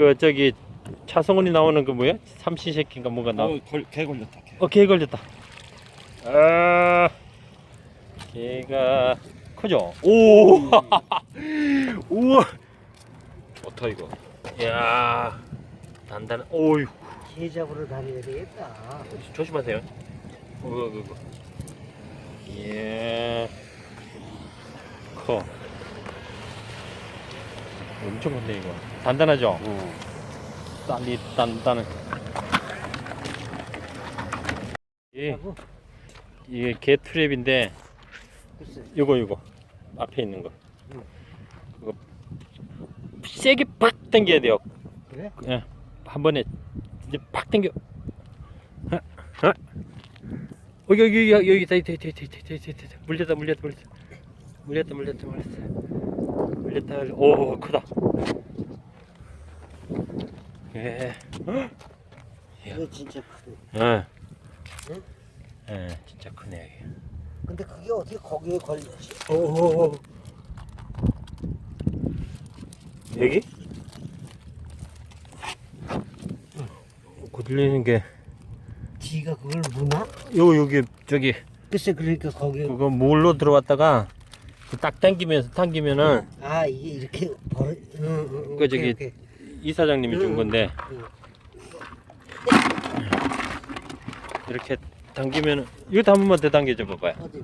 그 저기 차성원이 나오는 그 뭐야? 삼시세끼인가 뭔가 나. 어, 걸, 개 걸렸다. 개. 어, 개 걸렸다. 아, 개가 크죠? 오, 우와, 좋다 이거. 야, 단단. 오유, 개 잡으러 다녀야 되겠다. 조심하세요. 어, 어, 어. 예, 커. 엄청 큰데 이거 단단하죠? 어. 딴디 단단해 이게, 이게 개 트랩인데 이거 이거 앞에 있는 거 그거 세게 팍 당겨야 돼요 그래? 예, 한 번에 이제 팍 당겨 어, 여기 여기 여기 여기 물렸다 물렸다 물렸다 물렸다 물렸다 물렸다 물렸다 오 크다 예, 이거 진짜 크네. 예, 응? 예, 진짜 크네 이게. 근데 그게 어떻게 거기에 걸리지? 오오오. 여기? 고들리는 게, 지가 그걸 무나? 요, 여기, 저기, 글쎄 그러니까 거기 그거 몰로 들어왔다가, 그 딱 당기면서, 당기면은, 아 이게 이렇게 벌어. 응, 응, 응, 그 오케이, 저기- 오케이. 이사장님이 준 응. 건데, 응. 이렇게 당기면은, 이것도 한 번만 더 당겨줘 봐봐요. 어디?